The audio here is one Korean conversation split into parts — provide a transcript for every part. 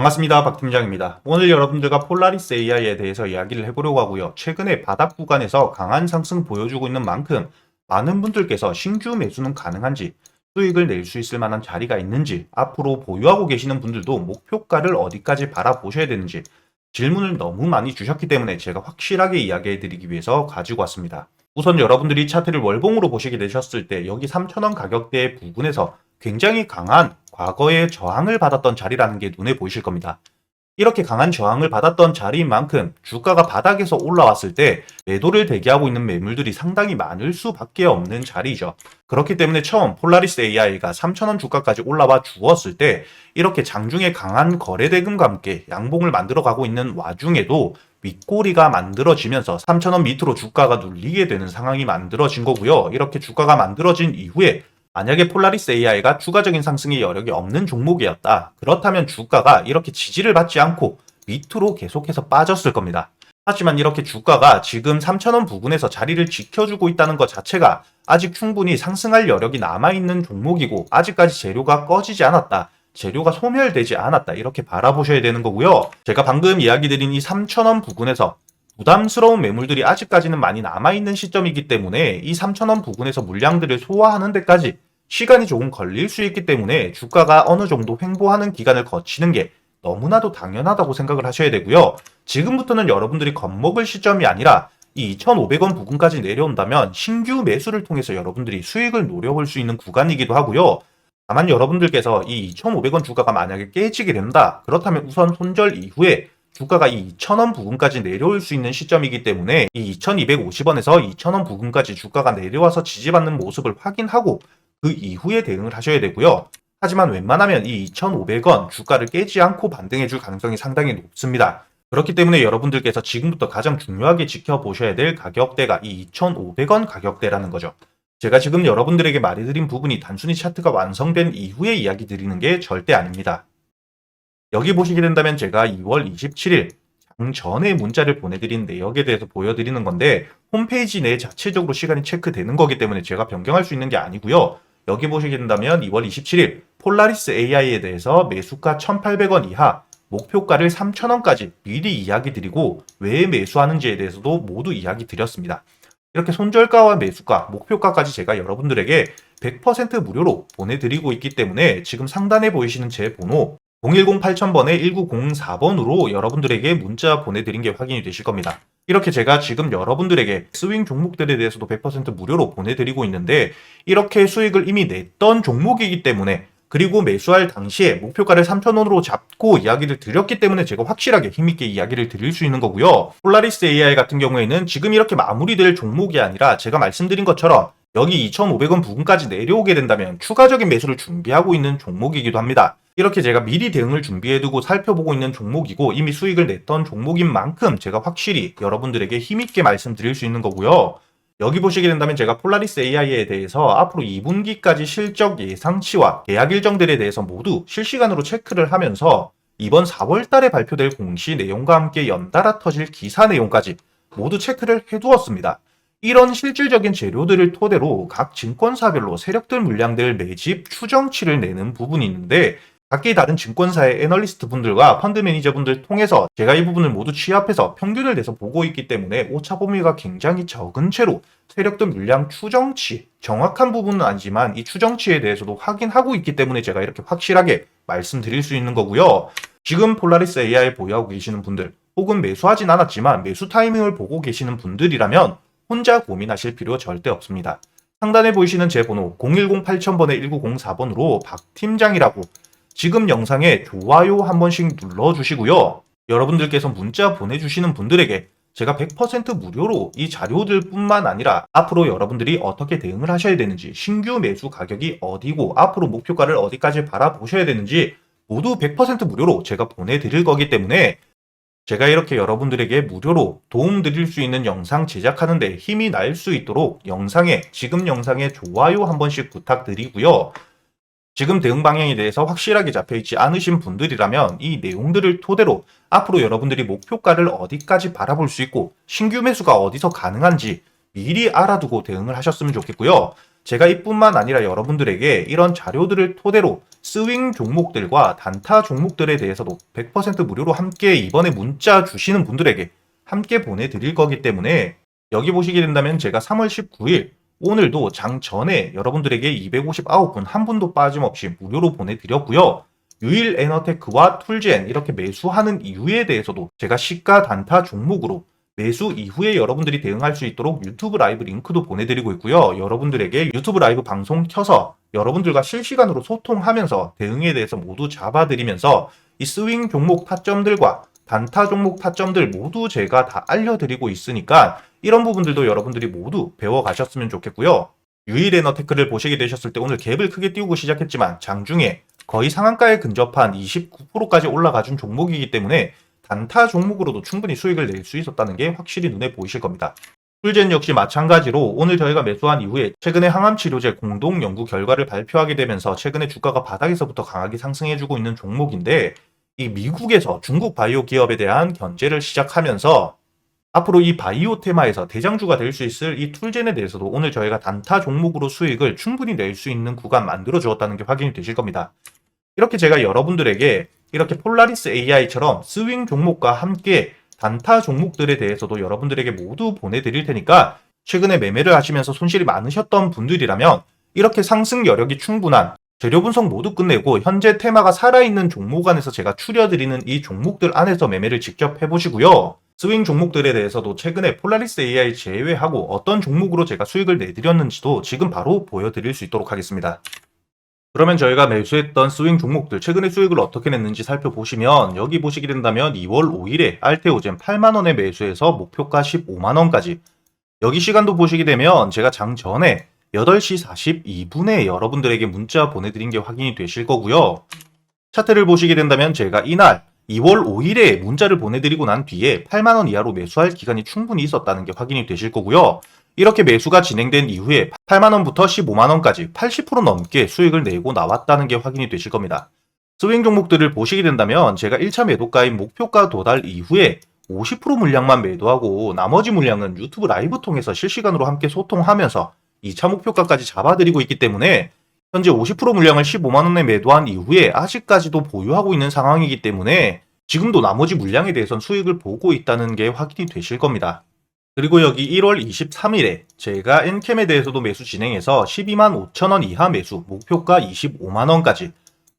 반갑습니다. 박 팀장입니다. 오늘 여러분들과 폴라리스 AI에 대해서 이야기를 해보려고 하고요. 최근에 바닥 구간에서 강한 상승 보여주고 있는 만큼 많은 분들께서 신규 매수는 가능한지 수익을 낼 수 있을 만한 자리가 있는지 앞으로 보유하고 계시는 분들도 목표가를 어디까지 바라보셔야 되는지 질문을 너무 많이 주셨기 때문에 제가 확실하게 이야기해 드리기 위해서 가지고 왔습니다. 우선 여러분들이 차트를 월봉으로 보시게 되셨을 때 여기 3,000원 가격대 부근에서 굉장히 강한 과거의 저항을 받았던 자리라는 게 눈에 보이실 겁니다. 이렇게 강한 저항을 받았던 자리인 만큼 주가가 바닥에서 올라왔을 때 매도를 대기하고 있는 매물들이 상당히 많을 수밖에 없는 자리죠. 그렇기 때문에 처음 폴라리스 AI가 3,000원 주가까지 올라와 주었을 때 이렇게 장중에 강한 거래 대금과 함께 양봉을 만들어 가고 있는 와중에도 윗꼬리가 만들어지면서 3,000원 밑으로 주가가 눌리게 되는 상황이 만들어진 거고요. 이렇게 주가가 만들어진 이후에 만약에 폴라리스 AI가 추가적인 상승의 여력이 없는 종목이었다. 그렇다면 주가가 이렇게 지지를 받지 않고 밑으로 계속해서 빠졌을 겁니다. 하지만 이렇게 주가가 지금 3,000원 부근에서 자리를 지켜주고 있다는 것 자체가 아직 충분히 상승할 여력이 남아있는 종목이고 아직까지 재료가 꺼지지 않았다. 재료가 소멸되지 않았다. 이렇게 바라보셔야 되는 거고요. 제가 방금 이야기 드린 이 3,000원 부근에서 부담스러운 매물들이 아직까지는 많이 남아있는 시점이기 때문에 이 3,000원 부근에서 물량들을 소화하는 데까지 시간이 조금 걸릴 수 있기 때문에 주가가 어느 정도 횡보하는 기간을 거치는 게 너무나도 당연하다고 생각을 하셔야 되고요. 지금부터는 여러분들이 겁먹을 시점이 아니라 이 2,500원 부근까지 내려온다면 신규 매수를 통해서 여러분들이 수익을 노려볼 수 있는 구간이기도 하고요. 다만 여러분들께서 이 2,500원 주가가 만약에 깨지게 된다. 그렇다면 우선 손절 이후에 주가가 이 2,000원 부근까지 내려올 수 있는 시점이기 때문에 이 2,250원에서 2,000원 부근까지 주가가 내려와서 지지받는 모습을 확인하고 그 이후에 대응을 하셔야 되고요. 하지만 웬만하면 이 2,500원 주가를 깨지 않고 반등해 줄 가능성이 상당히 높습니다. 그렇기 때문에 여러분들께서 지금부터 가장 중요하게 지켜보셔야 될 가격대가 이 2,500원 가격대라는 거죠. 제가 지금 여러분들에게 말해드린 부분이 단순히 차트가 완성된 이후에 이야기 드리는 게 절대 아닙니다. 여기 보시게 된다면 제가 2월 27일 장 전에 문자를 보내드린 내역에 대해서 보여드리는 건데 홈페이지 내 자체적으로 시간이 체크되는 거기 때문에 제가 변경할 수 있는 게 아니고요. 여기 보시게 된다면 2월 27일 폴라리스 AI에 대해서 매수가 1,800원 이하 목표가를 3,000원까지 미리 이야기 드리고 왜 매수하는지에 대해서도 모두 이야기 드렸습니다. 이렇게 손절가와 매수가, 목표가까지 제가 여러분들에게 100% 무료로 보내드리고 있기 때문에 지금 상단에 보이시는 제 번호 010-8000번에 1904번으로 여러분들에게 문자 보내드린 게 확인이 되실 겁니다. 이렇게 제가 지금 여러분들에게 스윙 종목들에 대해서도 100% 무료로 보내드리고 있는데 이렇게 수익을 이미 냈던 종목이기 때문에 그리고 매수할 당시에 목표가를 3,000원으로 잡고 이야기를 드렸기 때문에 제가 확실하게 힘있게 이야기를 드릴 수 있는 거고요. 폴라리스 AI 같은 경우에는 지금 이렇게 마무리될 종목이 아니라 제가 말씀드린 것처럼 여기 2,500원 부근까지 내려오게 된다면 추가적인 매수를 준비하고 있는 종목이기도 합니다. 이렇게 제가 미리 대응을 준비해두고 살펴보고 있는 종목이고 이미 수익을 냈던 종목인 만큼 제가 확실히 여러분들에게 힘있게 말씀드릴 수 있는 거고요. 여기 보시게 된다면 제가 폴라리스 AI에 대해서 앞으로 2분기까지 실적 예상치와 계약 일정들에 대해서 모두 실시간으로 체크를 하면서 이번 4월 달에 발표될 공시 내용과 함께 연달아 터질 기사 내용까지 모두 체크를 해두었습니다. 이런 실질적인 재료들을 토대로 각 증권사별로 세력들 물량들 매집 추정치를 내는 부분이 있는데 각기 다른 증권사의 애널리스트 분들과 펀드 매니저 분들 통해서 제가 이 부분을 모두 취합해서 평균을 내서 보고 있기 때문에 오차 범위가 굉장히 적은 채로 세력들 물량 추정치 정확한 부분은 아니지만 이 추정치에 대해서도 확인하고 있기 때문에 제가 이렇게 확실하게 말씀드릴 수 있는 거고요. 지금 폴라리스 AI 보유하고 계시는 분들 혹은 매수하진 않았지만 매수 타이밍을 보고 계시는 분들이라면 혼자 고민하실 필요 절대 없습니다. 상단에 보이시는 제 번호 010-8000번에 1904번으로 박 팀장이라고 지금 영상에 좋아요 한 번씩 눌러주시고요. 여러분들께서 문자 보내주시는 분들에게 제가 100% 무료로 이 자료들 뿐만 아니라 앞으로 여러분들이 어떻게 대응을 하셔야 되는지 신규 매수 가격이 어디고 앞으로 목표가를 어디까지 바라보셔야 되는지 모두 100% 무료로 제가 보내드릴 거기 때문에 제가 이렇게 여러분들에게 무료로 도움 드릴 수 있는 영상 제작하는데 힘이 날 수 있도록 영상에 지금 영상에 좋아요 한 번씩 부탁드리고요. 지금 대응 방향에 대해서 확실하게 잡혀있지 않으신 분들이라면 이 내용들을 토대로 앞으로 여러분들이 목표가를 어디까지 바라볼 수 있고 신규 매수가 어디서 가능한지 미리 알아두고 대응을 하셨으면 좋겠고요. 제가 이뿐만 아니라 여러분들에게 이런 자료들을 토대로 스윙 종목들과 단타 종목들에 대해서도 100% 무료로 함께 이번에 문자 주시는 분들에게 함께 보내드릴 거기 때문에 여기 보시게 된다면 제가 3월 19일 오늘도 장 전에 여러분들에게 259분 한 분도 빠짐없이 무료로 보내드렸고요. 유일 에너테크와 툴젠 이렇게 매수하는 이유에 대해서도 제가 시가 단타 종목으로 매수 이후에 여러분들이 대응할 수 있도록 유튜브 라이브 링크도 보내드리고 있고요. 여러분들에게 유튜브 라이브 방송 켜서 여러분들과 실시간으로 소통하면서 대응에 대해서 모두 잡아드리면서 이 스윙 종목 타점들과 단타 종목 타점들 모두 제가 다 알려드리고 있으니까 이런 부분들도 여러분들이 모두 배워가셨으면 좋겠고요. 유일 에너테크를 보시게 되셨을 때 오늘 갭을 크게 띄우고 시작했지만 장중에 거의 상한가에 근접한 29%까지 올라가 준 종목이기 때문에 단타 종목으로도 충분히 수익을 낼 수 있었다는 게 확실히 눈에 보이실 겁니다. 풀젠 역시 마찬가지로 오늘 저희가 매수한 이후에 최근에 항암 치료제 공동 연구 결과를 발표하게 되면서 최근에 주가가 바닥에서부터 강하게 상승해주고 있는 종목인데 이 미국에서 중국 바이오 기업에 대한 견제를 시작하면서 앞으로 이 바이오 테마에서 대장주가 될 수 있을 이 툴젠에 대해서도 오늘 저희가 단타 종목으로 수익을 충분히 낼 수 있는 구간 만들어 주었다는 게 확인이 되실 겁니다. 이렇게 제가 여러분들에게 이렇게 폴라리스 AI처럼 스윙 종목과 함께 단타 종목들에 대해서도 여러분들에게 모두 보내드릴 테니까 최근에 매매를 하시면서 손실이 많으셨던 분들이라면 이렇게 상승 여력이 충분한 재료 분석 모두 끝내고 현재 테마가 살아있는 종목 안에서 제가 추려드리는 이 종목들 안에서 매매를 직접 해보시고요. 스윙 종목들에 대해서도 최근에 폴라리스 AI 제외하고 어떤 종목으로 제가 수익을 내드렸는지도 지금 바로 보여드릴 수 있도록 하겠습니다. 그러면 저희가 매수했던 스윙 종목들 최근에 수익을 어떻게 냈는지 살펴보시면 여기 보시게 된다면 2월 5일에 알테오젠 8만원에 매수해서 목표가 15만원까지 여기 시간도 보시게 되면 제가 장 전에 8시 42분에 여러분들에게 문자 보내드린 게 확인이 되실 거고요. 차트를 보시게 된다면 제가 이날 2월 5일에 문자를 보내드리고 난 뒤에 8만원 이하로 매수할 기간이 충분히 있었다는 게 확인이 되실 거고요. 이렇게 매수가 진행된 이후에 8만원부터 15만원까지 80% 넘게 수익을 내고 나왔다는 게 확인이 되실 겁니다. 스윙 종목들을 보시게 된다면 제가 1차 매도가인 목표가 도달 이후에 50% 물량만 매도하고 나머지 물량은 유튜브 라이브 통해서 실시간으로 함께 소통하면서 2차 목표가까지 잡아드리고 있기 때문에 현재 50% 물량을 15만원에 매도한 이후에 아직까지도 보유하고 있는 상황이기 때문에 지금도 나머지 물량에 대해선 수익을 보고 있다는 게 확인이 되실 겁니다. 그리고 여기 1월 23일에 제가 엔캠에 대해서도 매수 진행해서 12만 5천원 이하 매수, 목표가 25만원까지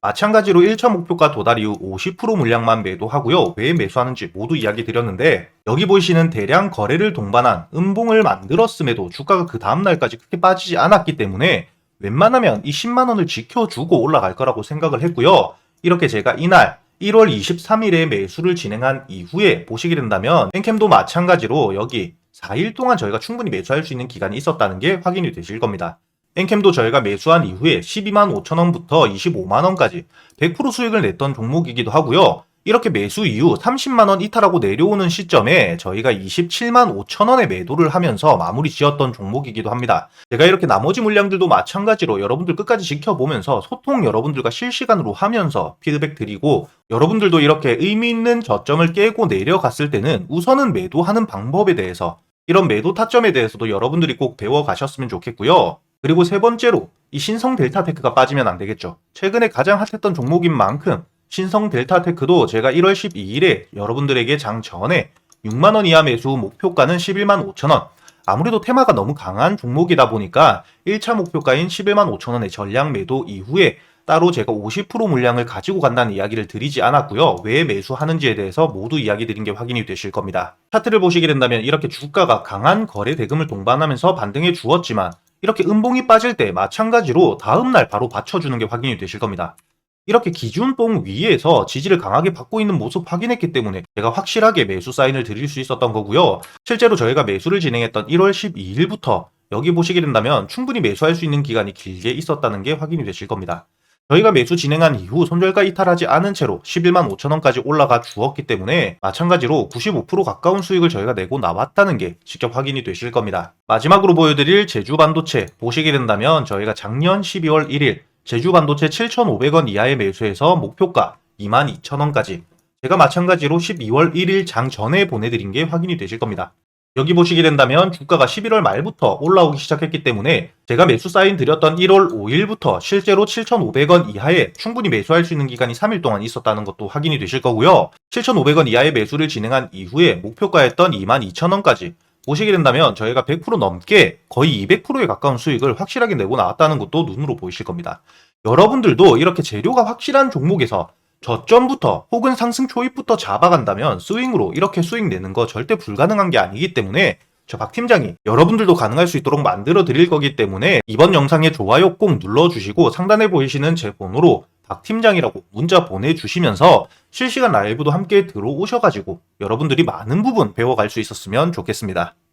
마찬가지로 1차 목표가 도달 이후 50% 물량만 매도하고요. 왜 매수하는지 모두 이야기 드렸는데 여기 보이시는 대량 거래를 동반한 음봉을 만들었음에도 주가가 그 다음날까지 크게 빠지지 않았기 때문에 웬만하면 이 10만원을 지켜주고 올라갈 거라고 생각을 했고요. 이렇게 제가 이날 1월 23일에 매수를 진행한 이후에 보시게 된다면 엔캠도 마찬가지로 여기 4일 동안 저희가 충분히 매수할 수 있는 기간이 있었다는 게 확인이 되실 겁니다. 엔캠도 저희가 매수한 이후에 12만 5천원부터 25만원까지 100% 수익을 냈던 종목이기도 하고요. 이렇게 매수 이후 30만원 이탈하고 내려오는 시점에 저희가 27만 5천원에 매도를 하면서 마무리 지었던 종목이기도 합니다. 제가 이렇게 나머지 물량들도 마찬가지로 여러분들 끝까지 지켜보면서 소통 여러분들과 실시간으로 하면서 피드백 드리고 여러분들도 이렇게 의미 있는 저점을 깨고 내려갔을 때는 우선은 매도하는 방법에 대해서 이런 매도 타점에 대해서도 여러분들이 꼭 배워 가셨으면 좋겠고요. 그리고 세 번째로 이 신성 델타테크가 빠지면 안 되겠죠. 최근에 가장 핫했던 종목인 만큼 신성 델타테크도 제가 1월 12일에 여러분들에게 장 전에 6만원 이하 매수 목표가는 11만 5천원. 아무래도 테마가 너무 강한 종목이다 보니까 1차 목표가인 11만 5천원의 전량 매도 이후에 따로 제가 50% 물량을 가지고 간다는 이야기를 드리지 않았고요. 왜 매수하는지에 대해서 모두 이야기 드린 게 확인이 되실 겁니다. 차트를 보시게 된다면 이렇게 주가가 강한 거래 대금을 동반하면서 반등해 주었지만 이렇게 음봉이 빠질 때 마찬가지로 다음날 바로 받쳐주는 게 확인이 되실 겁니다. 이렇게 기준봉 위에서 지지를 강하게 받고 있는 모습 확인했기 때문에 제가 확실하게 매수 사인을 드릴 수 있었던 거고요. 실제로 저희가 매수를 진행했던 1월 12일부터 여기 보시게 된다면 충분히 매수할 수 있는 기간이 길게 있었다는 게 확인이 되실 겁니다. 저희가 매수 진행한 이후 손절가 이탈하지 않은 채로 11만 5천원까지 올라가 주었기 때문에 마찬가지로 95% 가까운 수익을 저희가 내고 나왔다는 게 직접 확인이 되실 겁니다. 마지막으로 보여드릴 제주 반도체 보시게 된다면 저희가 작년 12월 1일 제주 반도체 7,500원 이하의 매수해서 목표가 22,000원까지 제가 마찬가지로 12월 1일 장 전에 보내드린 게 확인이 되실 겁니다. 여기 보시게 된다면 주가가 11월 말부터 올라오기 시작했기 때문에 제가 매수 사인 드렸던 1월 5일부터 실제로 7,500원 이하에 충분히 매수할 수 있는 기간이 3일 동안 있었다는 것도 확인이 되실 거고요. 7,500원 이하의 매수를 진행한 이후에 목표가였던 22,000원까지 보시게 된다면 저희가 100% 넘게 거의 200%에 가까운 수익을 확실하게 내고 나왔다는 것도 눈으로 보이실 겁니다. 여러분들도 이렇게 재료가 확실한 종목에서 저점부터 혹은 상승 초입부터 잡아간다면 스윙으로 이렇게 수익 내는 거 절대 불가능한 게 아니기 때문에 저 박 팀장이 여러분들도 가능할 수 있도록 만들어 드릴 거기 때문에 이번 영상에 좋아요 꼭 눌러주시고 상단에 보이시는 제 번호로 박 팀장이라고 문자 보내주시면서 실시간 라이브도 함께 들어오셔가지고 여러분들이 많은 부분 배워갈 수 있었으면 좋겠습니다.